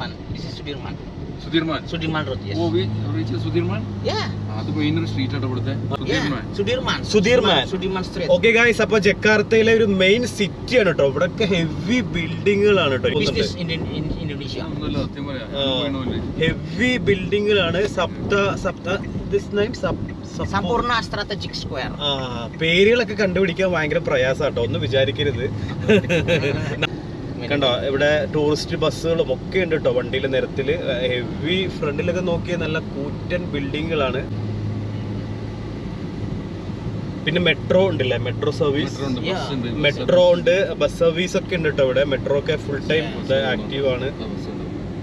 Sudirman. This is Sudirman. Sudirman Sudirman Road, yes. Oh reach Sudirman Yeah. അത് main street ആണ് ഇവിടുത്തെ Yeah. Sudirman. Sudirman. Sudirman Street. Okay guys അപ്പൊ ജക്കാർത്തയിലെ ഒരു main city ആണ് കേട്ടോ ഇവിടെ ഒക്കെ ഹെവി ബിൽഡിങ്ങുകളാണ് Business in, in, in Indonesia. ഒന്നുമല്ല സത്യം പറയാം ആ. ഹെവി ബിൽഡിങ്ങുകളാണ് സപ്ത സപ്ത this name Sampurna Strategic Square. ആ പേരുകളൊക്കെ കണ്ടുപിടിക്കാൻ ഭയങ്കര പ്രയാസാട്ടോ ഒന്ന് വിചാരിക്കരുത് കണ്ടോ ഇവിടെ ടൂറിസ്റ്റ് ബസ്സുകളും ഒക്കെ ഉണ്ട് കേട്ടോ വണ്ടിയിലെ നിരത്തിൽ ഹെവി ഫ്രണ്ടിലൊക്കെ നോക്കിയ നല്ല കൂറ്റൻ ബിൽഡിങ്ങുകളാണ്. പിന്നെ മെട്രോ ഉണ്ടല്ലേ മെട്രോ സർവീസ് മെട്രോ ഉണ്ട് ബസ് സർവീസ് ഒക്കെ ഉണ്ട് കേട്ടോ ഇവിടെ. മെട്രോ ഒക്കെ ഫുൾ ടൈം ആക്റ്റീവ് ആണ്.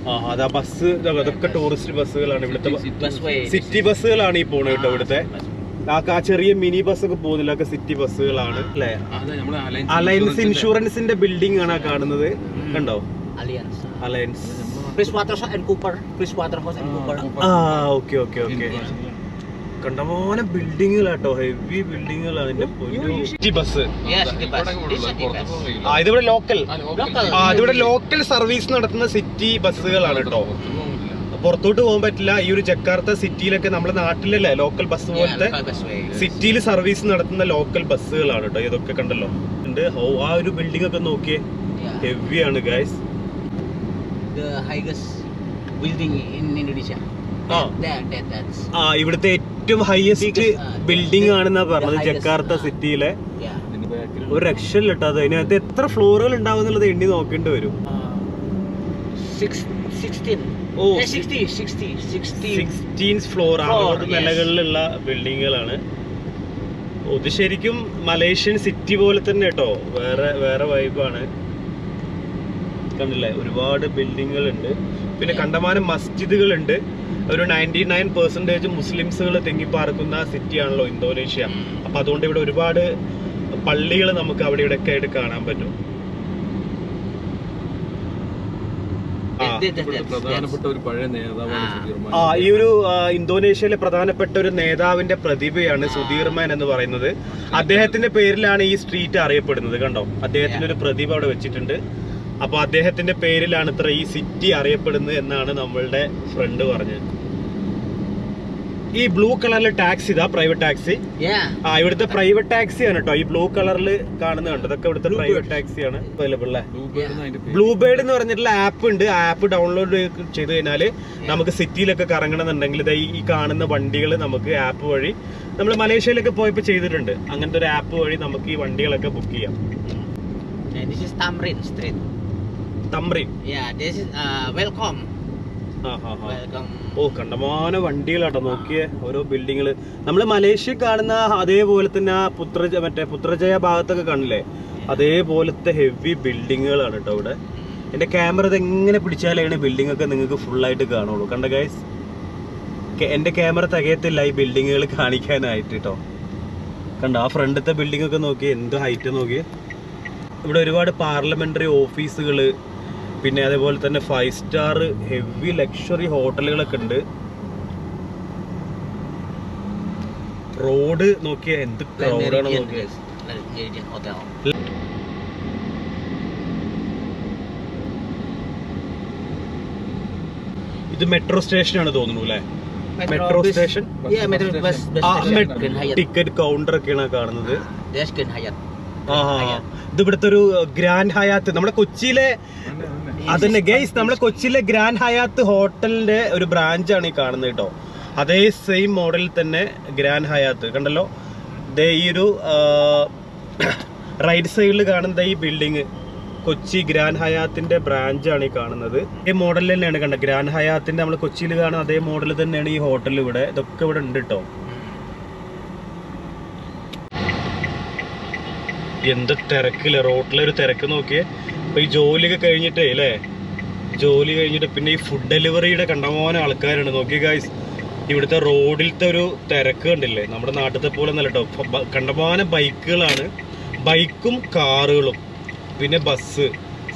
ആ അതാ ബസ് അതൊക്കെ ടൂറിസ്റ്റ് ബസ്സുകളാണ് ഇവിടുത്തെ സിറ്റി ബസ്സുകളാണ് ഈ പോണത് കേട്ടോ ഇവിടുത്തെ. ആ ചെറിയ മിനി ബസ് ഒക്കെ പോകുന്നില്ല ഒക്കെ സിറ്റി ബസ്സുകളാണ് അല്ലേ അലയൻസ് ഇൻഷുറൻസിന്റെ ബിൽഡിംഗ് ആണ് കാണുന്നത്. കണ്ടോ. Alliance Waterhouse and Cooper Cooper ആ ഓക്കെ ഓക്കെ ഓക്കെ കണ്ടമാനം ബിൽഡിങ്ങുകളാട്ടോ ഹെവി ബിൽഡിങ്ങുകളാണ് അതിന്റെ സിറ്റി ബസ്. ആ ഇതിവിടെ ലോക്കൽ. ആ ഇതിവിടെ ലോക്കൽ സർവീസ് നടത്തുന്ന സിറ്റി ബസ്സുകളാണ് കേട്ടോ. പുറത്തോട്ട് പോകാൻ പറ്റില്ല. ഈ ഒരു ജക്കാർത്ത സിറ്റിയിലൊക്കെ നമ്മുടെ നാട്ടിലല്ലേ? ലോക്കൽ ബസ് പോലത്തെ സിറ്റിയിൽ സർവീസ് നടത്തുന്ന ലോക്കൽ ബസ്സുകളാണ് കേട്ടോ ഇതൊക്കെ കണ്ടല്ലോ. ഉണ്ട്. ആ ഒരു ബിൽഡിംഗ് ഒക്കെ നോക്കിയേ. ഹെവി ആണ് ഗൈസ്. ആ. ഇവിടുത്തെ ഏറ്റവും ഹയസ്റ്റ് ബിൽഡിംഗ് ആണെന്നാ പറഞ്ഞത് ജക്കാർത്ത. സിറ്റിയിലെ. ഒരു രക്ഷയില്ല കേട്ടോ അത്. അതിനകത്ത് എത്ര ഫ്ലോറുകൾ ഉണ്ടാവും എന്നുള്ളത് എണ്ണി നോക്കേണ്ടി വരും. Uh, six, 16. Oh, Eh, 60, 60, 60. Sixteen floor നിലകളിലുള്ള ബിൽഡിങ്ങുകളാണ് ഇത് ശരിക്കും മലേഷ്യൻ സിറ്റി പോലെ തന്നെ കേട്ടോ വേറെ വേറെ വൈബാണ് കണ്ടില്ലേ? ഒരുപാട് ബിൽഡിങ്ങുകൾ ഉണ്ട് പിന്നെ കണ്ടമാനം മസ്ജിദുകളുണ്ട്. ഒരു നയന്റി നയൻ പെർസെന്റേജ് മുസ്ലിംസുകൾ തെങ്ങിപ്പാർക്കുന്ന സിറ്റിയാണല്ലോ ഇന്തോനേഷ്യ. അപ്പൊ അതുകൊണ്ട് ഇവിടെ ഒരുപാട് പള്ളികൾ നമുക്ക് അവിടെ ഇവിടെ ഒക്കെ ആയിട്ട് കാണാൻ പറ്റും. പ്രധാനപ്പെട്ട ഒരു പഴയ നേതാവാണ് ആ. ആ ഈ ഒരു ഇന്തോനേഷ്യയിലെ പ്രധാനപ്പെട്ട ഒരു നേതാവിന്റെ പ്രതിഭയാണ് സുധീർമാൻ എന്ന് പറയുന്നത്. അദ്ദേഹത്തിന്റെ പേരിലാണ് ഈ സ്ട്രീറ്റ് അറിയപ്പെടുന്നത് കണ്ടോ? അദ്ദേഹത്തിന്റെ ഒരു പ്രതിഭ അവിടെ വെച്ചിട്ടുണ്ട്. അപ്പൊ അദ്ദേഹത്തിന്റെ പേരിലാണ് ഇത്ര ഈ സിറ്റി അറിയപ്പെടുന്നത് എന്നാണ് നമ്മളുടെ ഫ്രണ്ട് പറഞ്ഞത്. ഈ ബ്ലൂ കളറിൽ ടാക്സി ഇതാ പ്രൈവറ്റ് ടാക്സി. ആ ഇവിടുത്തെ പ്രൈവറ്റ് ടാക്സി ആണ് കേട്ടോ ഈ ബ്ലൂ കളറിൽ കാണുന്ന കണ്ടോ? ഇതൊക്കെ ഇവിടുത്തെ പ്രൈവറ്റ് ടാക്സി ആണ് അവൈലബിൾ ബ്ലൂ ബേർഡ് എന്ന് പറഞ്ഞിട്ടുള്ള ആപ്പ് ഉണ്ട്. ആ ആപ്പ് ഡൗൺലോഡ് ചെയ്ത് കഴിഞ്ഞാൽ നമുക്ക് സിറ്റിയിലൊക്കെ കറങ്ങണമെന്നുണ്ടെങ്കിൽ ഇതാ ഈ- ഈ കാണുന്ന വണ്ടികൾ നമുക്ക് ആപ്പ് വഴി നമ്മൾ മലേഷ്യയിലൊക്കെ പോയപ്പോൾ ചെയ്തിട്ടുണ്ട്. അങ്ങനത്തെ ഒരു ആപ്പ് വഴി നമുക്ക് ഈ വണ്ടികളൊക്കെ ബുക്ക് ചെയ്യാം. This is Tamrin Street. തമ്പ്രീൻ Yeah, this is uh, welcome. ആ ഹാ ഹാ Welcome. ഓ കണ്ടമാന വണ്ടികളാട്ടോ. നോക്കിയേ ഓരോ ബിൽഡിങ്ങൾ നമ്മൾ മലേഷ്യ കാണുന്ന അതേപോലെ തന്നെ ആ പുത്രജ മറ്റേ പുത്രജയ ഭാഗത്തൊക്കെ കാണില്ലേ? അതേപോലത്തെ ഹെവി ബിൽഡിങ്ങുകളാണ് കേട്ടോ ഇവിടെ. എന്റെ ക്യാമറ ഇത് എങ്ങനെ പിടിച്ചാലാണ് ബിൽഡിംഗ് ഒക്കെ നിങ്ങൾക്ക് ഫുൾ ആയിട്ട് കാണുള്ളൂ. കണ്ട ഗൈസ് എന്റെ ക്യാമറ തികയത്തില്ല ഈ ബിൽഡിങ്ങുകൾ കാണിക്കാനായിട്ട് കേട്ടോ കണ്ട ആ ഫ്രണ്ടത്തെ ബിൽഡിംഗ് ഒക്കെ നോക്കി എന്ത് ഹൈറ്റ് നോക്കി ഇവിടെ ഒരുപാട് പാർലമെന്ററി ഓഫീസുകൾ പിന്നെ അതേപോലെ തന്നെ ഫൈവ് സ്റ്റാർ ഹെവി ലക്ഷറി ഹോട്ടലുകളൊക്കെ ഉണ്ട്. റോഡ് നോക്കിയ എന്ത് ക്രൗഡാണ് നോക്കിയത്. ഇത് മെട്രോ സ്റ്റേഷൻ ആണ് തോന്നുന്നു അല്ലേ? Metro station. ടിക്കറ്റ് കൗണ്ടർ ഒക്കെയാണ് കാണുന്നത്. ഇത് ഇവിടുത്തെ ഒരു ഗ്രാൻഡ് ഹയാത്ത് നമ്മുടെ കൊച്ചിയിലെ അതന്നെ ഗൈസ് നമ്മുടെ കൊച്ചിയിലെ ഗ്രാൻഡ് ഹയാത്ത് ഹോട്ടലിന്റെ ഒരു ബ്രാഞ്ച് ആണ് ഈ കാണുന്നത് കേട്ടോ. അതേ സെയിം മോഡലിൽ തന്നെ ഗ്രാൻഡ് ഹയാത്ത് കണ്ടല്ലോ? ദേ ഈ ഒരു റൈറ്റ് സൈഡിൽ കാണുന്ന ഈ ബിൽഡിങ് കൊച്ചി ഗ്രാൻഡ് ഹയാത്തിന്റെ ബ്രാഞ്ച് ആണ് ഈ കാണുന്നത്. ഈ മോഡൽ തന്നെയാണ് കണ്ടത്. ഗ്രാൻഡ് ഹയാത്തിന്റെ നമ്മൾ കൊച്ചിയിൽ കാണുന്ന അതേ മോഡൽ തന്നെയാണ് ഈ ഹോട്ടൽ ഇവിടെ. ഇതൊക്കെ ഇവിടെ ഉണ്ട് കേട്ടോ. എന്ത് തിരക്കില്ല റോട്ടിലെ ഒരു തിരക്ക് നോക്കിയേ. ഇപ്പൊ ഈ ജോലിയൊക്കെ കഴിഞ്ഞിട്ടേ അല്ലേ ജോലി കഴിഞ്ഞിട്ട് പിന്നെ ഈ ഫുഡ് ഡെലിവറിയുടെ കണ്ടമാനം ആൾക്കാരുണ്ട് നോക്കി ഗായ്സ് ഇവിടുത്തെ റോഡിലത്തെ ഒരു തിരക്ക് കണ്ടില്ലേ? നമ്മുടെ നാട്ടിലത്തെ പോലെ ഒന്നല്ല കേട്ടോ കണ്ടമാനം ബൈക്കുകളാണ്. ബൈക്കും കാറുകളും. പിന്നെ ബസ്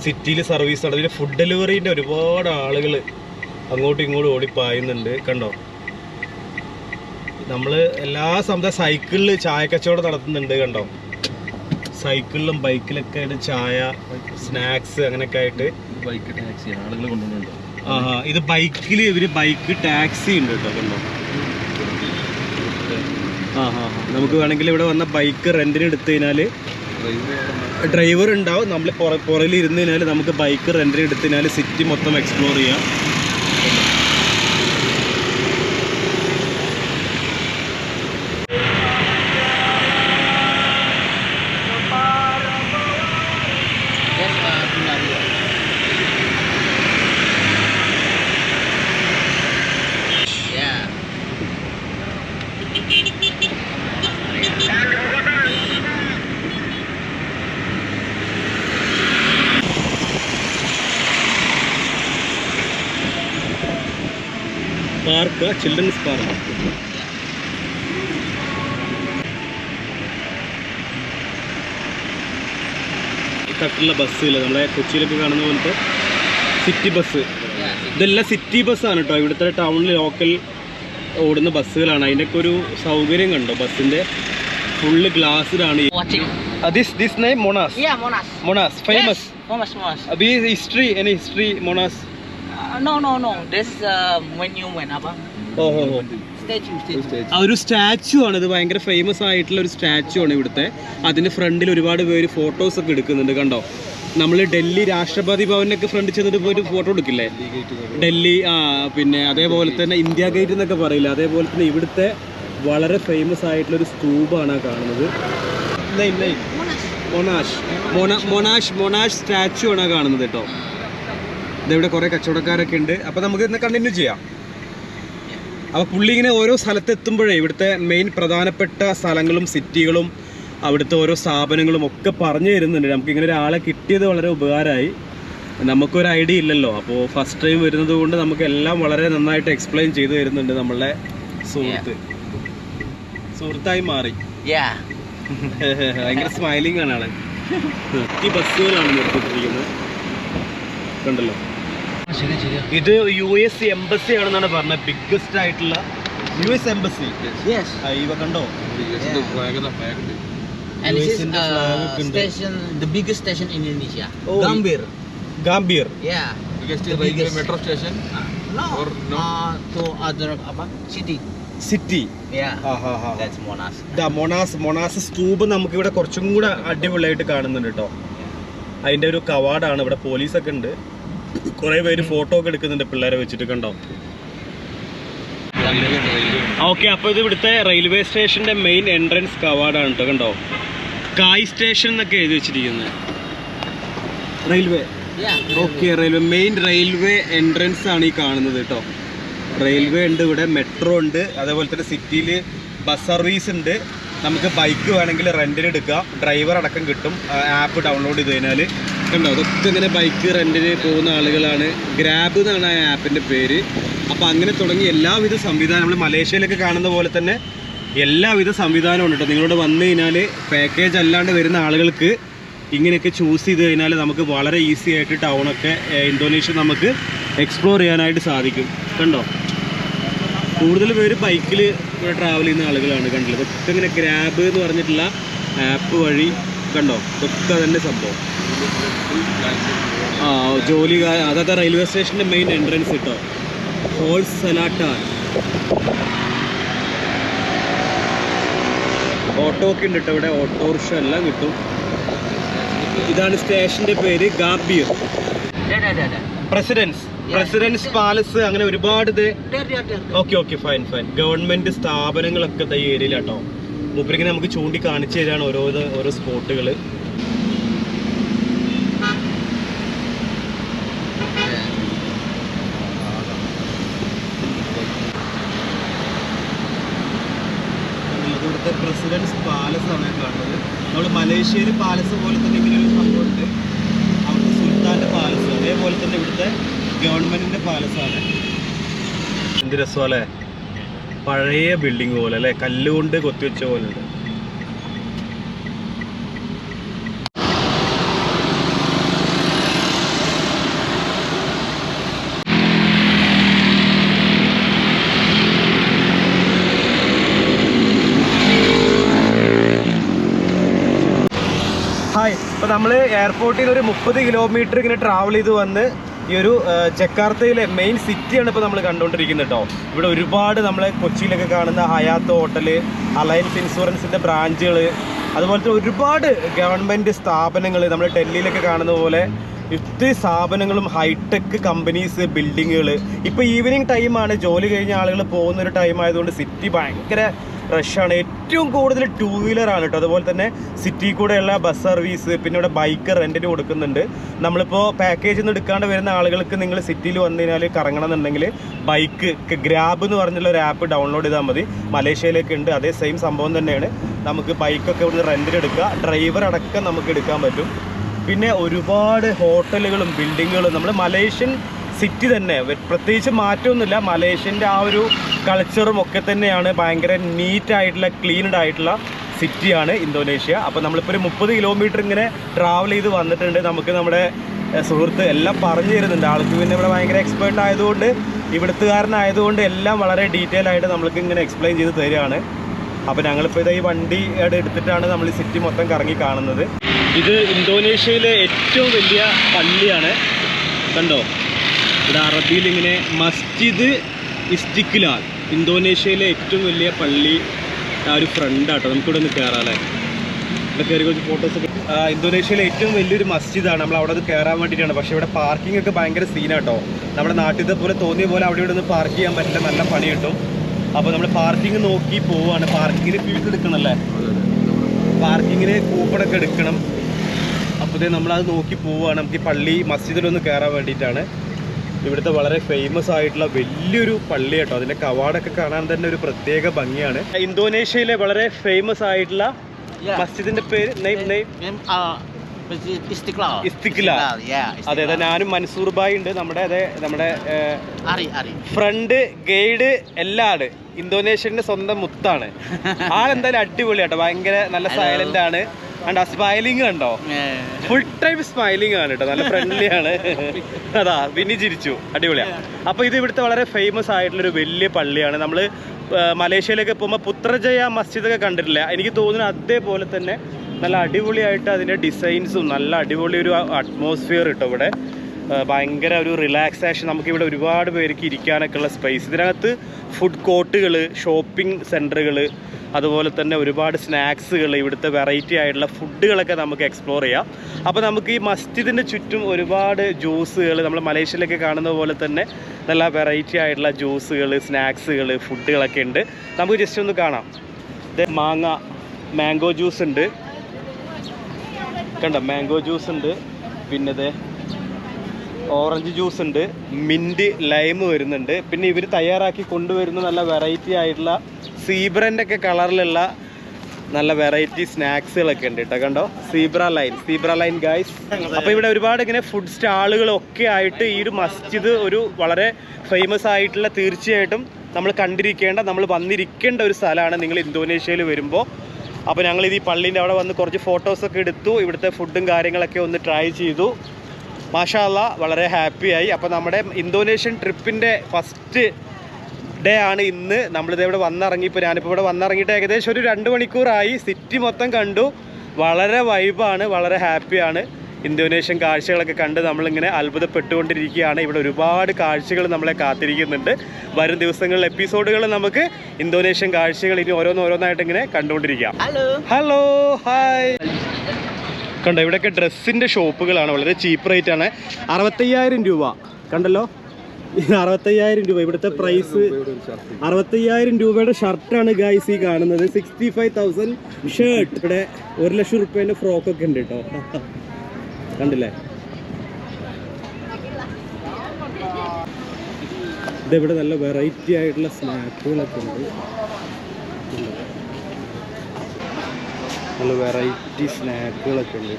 സിറ്റിയിൽ സർവീസ് നടത്തി പിന്നെ ഫുഡ് ഡെലിവറീന്റെ ഒരുപാട് ആളുകൾ അങ്ങോട്ടും ഇങ്ങോട്ടും ഓടി പായുന്നുണ്ട്. കണ്ടോ? നമ്മൾ എല്ലാ സമയത്തും സൈക്കിളിൽ ചായക്കച്ചവടം നടത്തുന്നുണ്ട് കണ്ടോ? സൈക്കിളിലും ബൈക്കിലൊക്കെ ആയിട്ട് ചായ സ്നാക്സ് അങ്ങനെയൊക്കെ ആയിട്ട്. ബൈക്ക് ടാക്സി ആളുകൾ കൊണ്ടുവന്നുണ്ട്. ആ ഇത് ബൈക്കിൽ ഇവർ ബൈക്ക് ടാക്സി ഉണ്ട് കേട്ടോ കണ്ടോ. ആ ഹാ നമുക്ക് വേണമെങ്കിൽ ഇവിടെ വന്ന ബൈക്ക് റെന്റിന് എടുത്തു കഴിഞ്ഞാൽ ഡ്രൈവർ ഉണ്ടാവും. നമ്മൾ പുറയിൽ ഇരുന്ന് കഴിഞ്ഞാൽ നമുക്ക് ബൈക്ക് റെന്റിന് എടുത്തു കഴിഞ്ഞാൽ സിറ്റി മൊത്തം എക്സ്പ്ലോർ ചെയ്യാം Yes, uh, Gunario. Yeah. Park children's park തട്ടുള്ള ഇല്ല നമ്മളെ കൊച്ചിയിലൊക്കെ കാണുന്ന പോലത്തെ സിറ്റി ബസ് ഇതെല്ലാം സിറ്റി ബസ്സാണ് കേട്ടോ ഇവിടുത്തെ ടൗണിൽ ലോക്കൽ ഓടുന്ന ബസ്സുകളാണ്. അതിന്റെയൊക്കെ ഒരു സൗകര്യം കണ്ടോ? ബസ്സിന്റെ full ഗ്ലാസ്സിലാണ്. This this name Monas. Monas famous. Abi history any history Monas No, no, no. This is uh, monument, apa? ഓഹോ Statue, statue. ആ ഒരു സ്റ്റാച്ചു ആണ്. ഇത് ഭയങ്കര ഫേമസ് ആയിട്ടുള്ള ഒരു സ്റ്റാച്ചു ആണ് ഇവിടുത്തെ. അതിന് ഫ്രണ്ടിൽ ഒരുപാട് പേര് ഫോട്ടോസ് ഒക്കെ എടുക്കുന്നുണ്ട്. കണ്ടോ? നമ്മൾ ഡൽഹി രാഷ്ട്രപതി ഭവനൊക്കെ ഫ്രണ്ട് ചെന്നിട്ട് പോയിട്ട് ഫോട്ടോ എടുക്കില്ലേ? ഡൽഹി ആ പിന്നെ അതേപോലെ തന്നെ ഇന്ത്യ ഗേറ്റ് എന്നൊക്കെ പറയില്ല? അതേപോലെ തന്നെ ഇവിടുത്തെ വളരെ ഫേമസ് ആയിട്ടുള്ള ഒരു സ്തൂപാണ് കാണുന്നത്. മൊനാഷ് മൊനാഷ് മൊണാഷ് മൊണ മൊണാഷ് മൊണാഷ് സ്റ്റാച്ചു ആണ് കാണുന്നത് കേട്ടോ. ഇതിവിടെ കുറേ കച്ചവടക്കാരൊക്കെ ഉണ്ട്. അപ്പോൾ നമുക്ക് ഇന്ന് കണ്ടിന്യൂ ചെയ്യാം. അപ്പോൾ പുള്ളി ഇങ്ങനെ ഓരോ സ്ഥലത്ത് എത്തുമ്പോഴേ ഇവിടുത്തെ മെയിൻ പ്രധാനപ്പെട്ട സ്ഥലങ്ങളും സിറ്റികളും അവിടുത്തെ ഓരോ സ്ഥാപനങ്ങളും ഒക്കെ പറഞ്ഞു തരുന്നുണ്ട്. നമുക്ക് ഇങ്ങനെ ഒരാളെ കിട്ടിയത് വളരെ ഉപകാരമായി. നമുക്കൊരു ഐഡിയ ഇല്ലല്ലോ. അപ്പോൾ ഫസ്റ്റ് ടൈം വരുന്നത് കൊണ്ട് നമുക്ക് എല്ലാം വളരെ നന്നായിട്ട് എക്സ്പ്ലെയിൻ ചെയ്തു തരുന്നുണ്ട് നമ്മളെ സുഹൃത്ത്. സുഹൃത്തായി മാറി. ഭയങ്കര സ്മൈലിംഗ് ആണ് ആളെ. ഈ ബസ്സുകളാണ് നിർത്തിയിരിക്കുന്നത് കണ്ടല്ലോ. ഇത് യു എസ് എംബസി ആണെന്നാണ് പറഞ്ഞത് ബിഗ്ഗസ്റ്റ് ആയിട്ടുള്ള യു എസ് എംബസി. ഇവ കണ്ടോ And this is US in the uh, flag ഒക്കെ ഉണ്ട്. station, the biggest station in Indonesia. Oh, Gambir. Gambir Yeah. Metro station Uh, no. Or no? Uh, to other apa? City. City Yeah. That's Monas. Monas Monas Stubb നമുക്ക് ഇവിടെ കുറച്ചും കൂടെ അടിപൊളിയായിട്ട് കാണുന്നുണ്ട് കേട്ടോ അതിന്റെ ഒരു കവാടാണ് ഇവിടെ പോലീസൊക്കെ ഉണ്ട് കുറെ പേര് ഫോട്ടോ ഒക്കെ എടുക്കുന്നുണ്ട് പിള്ളേരെ വെച്ചിട്ട് കണ്ടോ? ഓക്കെ അപ്പൊ ഇത് ഇവിടുത്തെ റെയിൽവേ സ്റ്റേഷന്റെ മെയിൻ എൻട്രൻസ് കവാടാണ് കേട്ടോ കണ്ടോ? കായ് സ്റ്റേഷൻ എന്നൊക്കെ എഴുതി വെച്ചിരിക്കുന്നത് railway. Okay railway main railway entrance ആണ് ഈ കാണുന്നത് കേട്ടോ റെയിൽവേ ഉണ്ട് ഇവിടെ മെട്രോ ഉണ്ട് അതേപോലെ തന്നെ സിറ്റിയിൽ ബസ് സർവീസ് ഉണ്ട്. നമുക്ക് ബൈക്ക് വേണമെങ്കിൽ റെന്റിന് എടുക്കാം. ഡ്രൈവർ അടക്കം കിട്ടും. ആപ്പ് ഡൗൺലോഡ് ചെയ്ത് കഴിഞ്ഞാൽ കണ്ടോ? അതൊക്കെ ഇങ്ങനെ ബൈക്ക് റെന്റിന് പോകുന്ന ആളുകളാണ്. ഗ്രാബ് എന്നാണ് ആ ആപ്പിന്റെ പേര്. അപ്പോൾ അങ്ങനെ തുടങ്ങി എല്ലാവിധ സംവിധാനം നമ്മൾ മലേഷ്യയിലൊക്കെ കാണുന്ന പോലെ തന്നെ എല്ലാവിധ സംവിധാനവും ഉണ്ട് കേട്ടോ നിങ്ങളോട് വന്നു കഴിഞ്ഞാൽ പാക്കേജ് അല്ലാണ്ട് വരുന്ന ആളുകൾക്ക് ഇങ്ങനെയൊക്കെ ചൂസ് ചെയ്ത് കഴിഞ്ഞാൽ നമുക്ക് വളരെ ഈസി ആയിട്ട് ടൗണൊക്കെ ഇന്തോനേഷ്യ നമുക്ക് എക്സ്പ്ലോർ ചെയ്യാനായിട്ട് സാധിക്കും. കണ്ടോ? കൂടുതൽ പേര് ബൈക്കിൽ ട്രാവൽ ചെയ്യുന്ന ആളുകളാണ് കണ്ടത് ഇതൊക്കെ ഇങ്ങനെ ഗ്രാബ് എന്ന് പറഞ്ഞിട്ടുള്ള ആപ്പ് വഴി കണ്ടോ? ഇതൊക്കെ തന്നെ സംഭവം. ആ ജോലി അതൊക്കെ റെയിൽവേ സ്റ്റേഷന്റെ മെയിൻ എൻട്രൻസ് കിട്ടോ ഹോൾസ് സലാട്ടാൻ ഓട്ടോ ഒക്കെ ഉണ്ട് കേട്ടോ ഇവിടെ. ഓട്ടോറിക്ഷ എല്ലാം കിട്ടും. ഇതാണ് സ്റ്റേഷന്റെ പേര് ഗാബിയർ. പ്രസിഡൻസ് പ്രസിഡൻസ് പാലസ് അങ്ങനെ ഒരുപാട് ഇത്. Okay okay fine fine government സ്ഥാപനങ്ങളൊക്കെ ഈ ഏരിയയിലാട്ടോ മൂപ്പരിങ്ങനെ നമുക്ക് ചൂണ്ടി കാണിച്ചു തരാണ് ഓരോ ഓരോ സ്പോട്ടുകൾ Yeah. പ്രസിഡൻസ് പാലസ് ആണ് കാണുന്നത്. നമ്മൾ മലേഷ്യയിൽ പാലസ് പോലെ തന്നെ ഇങ്ങനെയൊരു സംഭവമുണ്ട്. അവിടുത്തെ സുൽത്താന്റെ പാലസ് അതേപോലെ തന്നെ ഇവിടുത്തെ ഗവൺമെന്റിന്റെ പാലസാണ് എന്ത് രസമല്ലേ പഴയ ബിൽഡിംഗ് പോലെ അല്ലേ? കല്ലുകൊണ്ട് കൊത്തിവെച്ച പോലെ ഉണ്ട്. ഹായ് ഇപ്പോൾ നമ്മൾ എയർപോർട്ടിൽ നിന്ന് ഒരു മുപ്പത് കിലോമീറ്റർ ഇങ്ങനെ ട്രാവൽ ചെയ്ത് വന്ന് ഈ ഒരു ജക്കാർത്തയിലെ മെയിൻ സിറ്റിയാണ് ഇപ്പോൾ നമ്മൾ കണ്ടുകൊണ്ടിരിക്കുന്നത് കേട്ടോ ഇവിടെ ഒരുപാട് നമ്മളെ കൊച്ചിയിലൊക്കെ കാണുന്ന ഹയാത്ത് ഹോട്ടൽ അലയൻസ് ഇൻഷുറൻസിന്റെ ബ്രാഞ്ചുകൾ അതുപോലത്തെ ഒരുപാട് ഗവൺമെന്റ് സ്ഥാപനങ്ങൾ നമ്മൾ ഡൽഹിയിലൊക്കെ കാണുന്ന പോലെ ഇത്തിരി സ്ഥാപനങ്ങളും ഹൈടെക് കമ്പനീസ് ബിൽഡിങ്ങുകൾ ഇപ്പോൾ ഈവനിങ് ടൈമാണ് ജോലി കഴിഞ്ഞ ആളുകൾ പോകുന്ന ഒരു ടൈം ആയതുകൊണ്ട് സിറ്റി ഭയങ്കര റഷാണ് ഏറ്റവും കൂടുതൽ ടൂ വീലറാണ് കേട്ടോ അതുപോലെ തന്നെ സിറ്റി കൂടെയുള്ള ബസ് സർവീസ് പിന്നെ ഇവിടെ ബൈക്ക് റെന്റിന് കൊടുക്കുന്നുണ്ട്. നമ്മളിപ്പോൾ പാക്കേജിൽ നിന്ന് എടുക്കാണ്ട് വരുന്ന ആളുകൾക്ക് നിങ്ങൾ സിറ്റിയിൽ വന്നു കഴിഞ്ഞാൽ കറങ്ങണം എന്നുണ്ടെങ്കിൽ ബൈക്ക് ഗ്രാബ് എന്ന് പറഞ്ഞുള്ള ഒരു ആപ്പ് ഡൗൺലോഡ് ചെയ്താൽ മതി. മലേഷ്യയിലേക്ക് ഉണ്ട്. അതേ സെയിം സംഭവം തന്നെയാണ്. നമുക്ക് ബൈക്കൊക്കെ ഇവിടുന്ന് റെന്റിന് എടുക്കുക ഡ്രൈവർ അടക്കം നമുക്ക് എടുക്കാൻ പറ്റും. പിന്നെ ഒരുപാട് ഹോട്ടലുകളും ബിൽഡിങ്ങുകളും നമ്മൾ മലേഷ്യൻ സിറ്റി തന്നെ. പ്രത്യേകിച്ച് മാറ്റമൊന്നുമില്ല. മലേഷ്യന്റെ ആ ഒരു കൾച്ചറും ഒക്കെ തന്നെയാണ് ഭയങ്കര നീറ്റ് ആയിട്ടുള്ള ക്ലീൻഡ് ആയിട്ടുള്ള സിറ്റിയാണ് ഇന്തോനേഷ്യ. അപ്പോൾ നമ്മളിപ്പോൾ ഒരു മുപ്പത് കിലോമീറ്റർ ഇങ്ങനെ ട്രാവൽ ചെയ്ത് വന്നിട്ടുണ്ട്. നമുക്ക് നമ്മുടെ സുഹൃത്ത് എല്ലാം പറഞ്ഞു തരുന്നുണ്ട്. ആൾക്ക് പിന്നെ ഇവിടെ ഭയങ്കര എക്സ്പേർട്ട് ആയതുകൊണ്ട് ഇവിടുത്തുകാരനായതുകൊണ്ട് എല്ലാം വളരെ ഡീറ്റെയിൽ ആയിട്ട് നമ്മൾക്ക് ഇങ്ങനെ എക്സ്പ്ലെയിൻ ചെയ്ത് തരികയാണ് അപ്പോൾ ഞങ്ങളിപ്പോൾ ഇതാ ഈ വണ്ടി എടുത്തിട്ടാണ് നമ്മൾ ഈ സിറ്റി മൊത്തം കറങ്ങി കാണുന്നത്. ഇത് ഇന്തോനേഷ്യയിലെ ഏറ്റവും വലിയ പള്ളിയാണ്. കണ്ടോ? ഇവിടെ അറബിയിൽ ഇങ്ങനെ മസ്ജിദ് ഇസ്തിക്ലാൽ ഇന്തോനേഷ്യയിലെ ഏറ്റവും വലിയ പള്ളി ആ ഒരു ഫ്രണ്ടാട്ടോ നമുക്കിവിടെ ഒന്ന് കയറാല്ലേ ഇവിടെ കയറി കുറച്ച് ഫോട്ടോസ് ഒക്കെ. ആ, ഇന്തോനേഷ്യയിലെ ഏറ്റവും വലിയൊരു മസ്ജിദാണ്. നമ്മൾ അവിടെ ഒന്ന് കയറാൻ വേണ്ടിയിട്ടാണ്. പക്ഷേ ഇവിടെ പാർക്കിംഗ് ഒക്കെ ഭയങ്കര സീനാട്ടോ നമ്മുടെ നാട്ടിലത്തെ പോലെ തോന്നിയ പോലെ അവിടെ ഇവിടെ ഒന്ന് പാർക്ക് ചെയ്യാൻ പറ്റില്ല. നല്ല പണി കിട്ടും. അപ്പോൾ നമ്മൾ പാർക്കിംഗ് നോക്കി പോവാണ്. പാർക്കിങ്ങിന് ഫീസ് എടുക്കണമല്ലേ പാർക്കിങ്ങിന് കൂപ്പണൊക്കെ എടുക്കണം. അപ്പോഴത്തേ നമ്മളത് നോക്കി പോവുകയാണ് നമുക്ക് ഈ പള്ളി മസ്ജിദിലൊന്ന് കയറാൻ വേണ്ടിയിട്ടാണ്. ഇവിടുത്തെ വളരെ ഫേമസ് ആയിട്ടുള്ള വലിയൊരു പള്ളി കേട്ടോ. അതിന്റെ കവാടൊക്കെ കാണാൻ തന്നെ ഒരു പ്രത്യേക ഭംഗിയാണ്. ഇന്തോനേഷ്യയിലെ വളരെ ഫേമസ് ആയിട്ടുള്ള. മസ്ജിദിന്റെ പേര്. അതെ അതെ ഞാനും മൻസൂർ ബായി ഉണ്ട്. നമ്മുടെ അതെ നമ്മുടെ. ഫ്രണ്ട് ഗൈഡ് എല്ലാം ഇന്തോനേഷ്യന്റെ സ്വന്തം മുത്താണ്. ആളെന്തായാലും അടിപൊളിയാട്ടോ. ഭയങ്കര നല്ല സൈലന്റ് ആണ്. കണ്ടോ? സ്മൈലിംഗ് കണ്ടോ. ഫുൾ ടൈം സ്മൈലിംഗ് ആണ് കേട്ടോ നല്ല ഫ്രണ്ട്ലി ആണ്. അതാ വിനി ചിരിച്ചു. അടിപൊളിയാ. അപ്പൊ ഇത് ഇവിടുത്തെ വളരെ ഫേമസ് ആയിട്ടുള്ള ഒരു വലിയ പള്ളിയാണ്. നമ്മൾ മലേഷ്യയിലൊക്കെ പോകുമ്പോൾ പുത്രജയ മസ്ജിദ് ഒക്കെ കണ്ടിട്ടില്ല. എനിക്ക് തോന്നുന്നു അതേപോലെ തന്നെ നല്ല അടിപൊളിയായിട്ട് അതിന്റെ ഡിസൈൻസും നല്ല അടിപൊളി ഒരു അറ്റ്മോസ്ഫിയർ കിട്ടും ഇവിടെ. ഭയങ്കര ഒരു റിലാക്സേഷൻ നമുക്കിവിടെ ഒരുപാട് പേർക്ക് ഇരിക്കാനൊക്കെ ഉള്ള സ്പേസ് ഇതിനകത്ത് ഫുഡ് കോർട്ടുകൾ ഷോപ്പിംഗ് സെന്ററുകൾ അതുപോലെ തന്നെ ഒരുപാട് സ്നാക്സുകൾ ഇവിടുത്തെ വെറൈറ്റി ആയിട്ടുള്ള ഫുഡുകളൊക്കെ നമുക്ക് എക്സ്പ്ലോർ ചെയ്യാം. അപ്പോൾ നമുക്ക് ഈ മസ്ജിദിന്റെ ചുറ്റും ഒരുപാട് ജ്യൂസുകൾ നമ്മൾ മലേഷ്യയിലൊക്കെ കാണുന്ന പോലെ തന്നെ നല്ല വെറൈറ്റി ആയിട്ടുള്ള ജ്യൂസുകൾ സ്നാക്സുകൾ ഫുഡുകളൊക്കെ ഉണ്ട്. നമുക്ക് ജസ്റ്റ് ഒന്ന് കാണാം. ഇത് മാങ്ങ മാംഗോ ജ്യൂസ് ഉണ്ട്. കണ്ടോ? മാംഗോ ജ്യൂസ് ഉണ്ട്. പിന്നെ ഓറഞ്ച് ജ്യൂസ് ഉണ്ട് മിന്റ് ലൈം വരുന്നുണ്ട്. പിന്നെ ഇവർ തയ്യാറാക്കി കൊണ്ടുവരുന്ന നല്ല വെറൈറ്റി ആയിട്ടുള്ള സീബ്രന്റെ ഒക്കെ കളറിലുള്ള നല്ല വെറൈറ്റി സ്നാക്സുകളൊക്കെ ഉണ്ട് കേട്ടോ. കണ്ടോ? Zebra line zebra line guys അപ്പോൾ ഇവിടെ ഒരുപാട് ഇങ്ങനെ ഫുഡ് സ്റ്റാളുകളൊക്കെ ആയിട്ട് ഈ ഒരു മസ്ജിദ് ഒരു വളരെ ഫേമസ് ആയിട്ടുള്ള തീർച്ചയായിട്ടും നമ്മൾ കണ്ടിരിക്കേണ്ട നമ്മൾ വന്നിരിക്കേണ്ട ഒരു സ്ഥലമാണ് നിങ്ങൾ ഇന്തോനേഷ്യയിൽ വരുമ്പോൾ അപ്പോൾ ഞങ്ങൾ ഇത് ഈ പള്ളീന്റെ അവിടെ വന്ന് കുറച്ച് ഫോട്ടോസൊക്കെ എടുത്തു ഇവിടുത്തെ ഫുഡും കാര്യങ്ങളൊക്കെ ഒന്ന് ട്രൈ ചെയ്തു. മാഷാല്ല വളരെ ഹാപ്പിയായി. അപ്പോൾ നമ്മുടെ ഇന്തോനേഷ്യൻ ട്രിപ്പിന്റെ ഫസ്റ്റ് ഡേ ആണ് ഇന്ന്. നമ്മളിത് ഇവിടെ വന്നിറങ്ങി ഇപ്പോൾ ഞാനിപ്പോൾ ഇവിടെ വന്നിറങ്ങിയിട്ട് ഏകദേശം ഒരു രണ്ട് മണിക്കൂറായി. സിറ്റി മൊത്തം കണ്ടു. വളരെ വൈബാണ് വളരെ ഹാപ്പിയാണ്. ഇന്തോനേഷ്യൻ കാഴ്ചകളൊക്കെ കണ്ട് നമ്മളിങ്ങനെ അത്ഭുതപ്പെട്ടുകൊണ്ടിരിക്കുകയാണ്. ഇവിടെ ഒരുപാട് കാഴ്ചകൾ നമ്മളെ കാത്തിരിക്കുന്നുണ്ട്. വരും ദിവസങ്ങളിൽ എപ്പിസോഡുകൾ നമുക്ക് ഇന്തോനേഷ്യൻ കാഴ്ചകൾ ഇനി ഓരോന്നോരോന്നായിട്ട് ഇങ്ങനെ കണ്ടുകൊണ്ടിരിക്കാം. ഹലോ ഹലോ ഹായ് കണ്ടോ ഇവിടെയൊക്കെ ഡ്രസ്സിന്റെ ഷോപ്പുകളാണ് വളരെ ചീപ്പ് റേറ്റ് ആണ്. അറുപത്തയ്യായിരം രൂപ. കണ്ടല്ലോ? അറുപത്തയ്യായിരം രൂപ. ഇവിടുത്തെ പ്രൈസ് അറുപത്തയ്യായിരം രൂപയുടെ ഷർട്ടാണ് ഗായ്സ് ഈ കാണുന്നത്. സിക്സ്റ്റി ഫൈവ് തൗസൻഡ് ഷർട്ട് ഇവിടെ ഒരു ലക്ഷം റുപ്യേന്റെ ഫ്രോക്കൊക്കെ ഉണ്ട് കേട്ടോ കണ്ടില്ലേ? ഇതെവിടെ നല്ല വെറൈറ്റി ആയിട്ടുള്ള സ്നാക്കുകളൊക്കെ ഉണ്ട്. നല്ല വെറൈറ്റി സ്നാക്കുകളൊക്കെ ഉണ്ട്.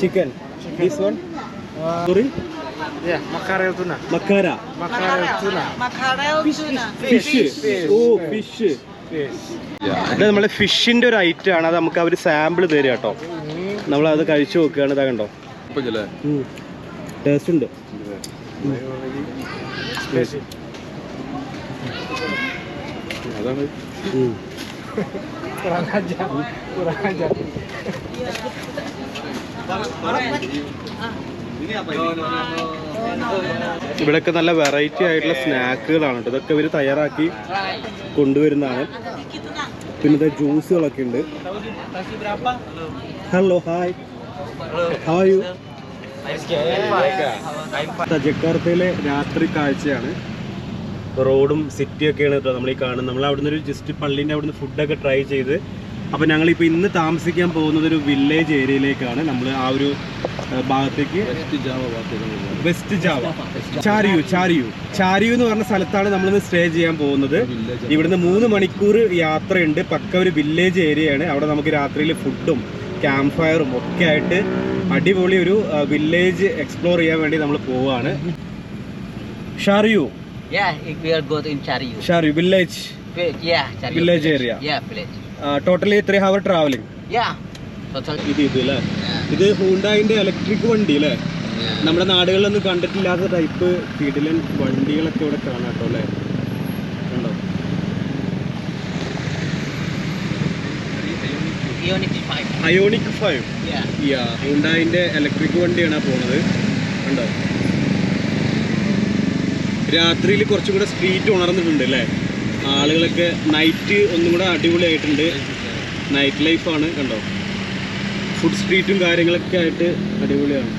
Chicken this one sorry. മക്കാര. Fish oh fish ഇത് നമ്മളെ ഫിഷിന്റെ ഒരു ഐറ്റം ആണ്. അത് നമുക്ക് അവർ സാമ്പിൾ തരിക കേട്ടോ. നമ്മൾ അത് കഴിച്ചു നോക്കുകയാണ്. ഇതാ കണ്ടോ? ടേസ്റ്റ് ഉണ്ട്. Ajar ഇവിടെയൊക്കെ നല്ല വെറൈറ്റി ആയിട്ടുള്ള സ്നാക്കുകളാണ് കേട്ടോ. ഇതൊക്കെ ഇവർ തയ്യാറാക്കി കൊണ്ടുവരുന്നതാണ്. പിന്നെ ജ്യൂസുകളൊക്കെ ഉണ്ട്. ഹലോ ഹായ് ഹായ് യു ജക്കാർത്തയിലെ രാത്രി കാഴ്ചയാണ്. റോഡും സിറ്റിയൊക്കെയാണ് കേട്ടോ നമ്മൾ ഈ കാണുന്നത്. നമ്മൾ അവിടുന്ന് ഒരു ജസ്റ്റ് പള്ളീന്റെ അവിടുന്ന് ഫുഡൊക്കെ ട്രൈ ചെയ്ത് അപ്പോൾ ഞങ്ങളിപ്പോൾ ഇന്ന് താമസിക്കാൻ പോകുന്നത് ഒരു വില്ലേജ് ഏരിയയിലേക്കാണ് നമ്മൾ ആ ഒരു ഭാഗത്തേക്ക് വെസ്റ്റ് ജാവ ചാരിയു ചാരിയു. ചാരിയു എന്ന് പറഞ്ഞ സ്ഥലത്താണ് നമ്മളിന്ന് സ്റ്റേ ചെയ്യാൻ പോകുന്നത്. ഇവിടുന്ന് മൂന്ന് മണിക്കൂർ യാത്രയുണ്ട്. പക്ക ഒരു വില്ലേജ് ഏരിയയാണ് അവിടെ നമുക്ക് രാത്രിയിൽ ഫുഡും ക്യാമ്പ് ഫയറും ഒക്കെ ആയിട്ട് അടിപൊളി ഒരു വില്ലേജ് എക്സ്പ്ലോർ ചെയ്യാൻ വേണ്ടി നമ്മൾ പോവാണ്. Chariyu Yeah, if we are go to in Chariyu. Chariyu village Village, Yeah, Chariyu. Village area. Yeah, village. Totally three hour travelling Yeah. Total. ഇത് ഇത് അല്ലേ ഇത് ഹൂണ്ടായിന്റെ ഇലക്ട്രിക് വണ്ടി അല്ലേ നമ്മുടെ നാടുകളിലൊന്നും കണ്ടിട്ടില്ലാത്ത ടൈപ്പ് കിടിലൻ വണ്ടികളൊക്കെ ഇവിടെ കാണാം കേട്ടോ അല്ലേ കണ്ടോ Ioniq 5. Ioniq five Yeah. ഹുണ്ടായിന്റെ ഇലക്ട്രിക് വണ്ടിയാണ് പോണത് കണ്ടോ രാത്രിയിൽ കുറച്ചും കൂടെ സ്ട്രീറ്റ് ഉണർന്നിട്ടുണ്ട് അല്ലേ ആളുകളൊക്കെ നൈറ്റ് ഒന്നും കൂടെ അടിപൊളിയായിട്ടുണ്ട്. നൈറ്റ് ലൈഫാണ് കണ്ടോ? ഫുഡ് സ്ട്രീറ്റും കാര്യങ്ങളൊക്കെ ആയിട്ട് അടിപൊളിയാണ്.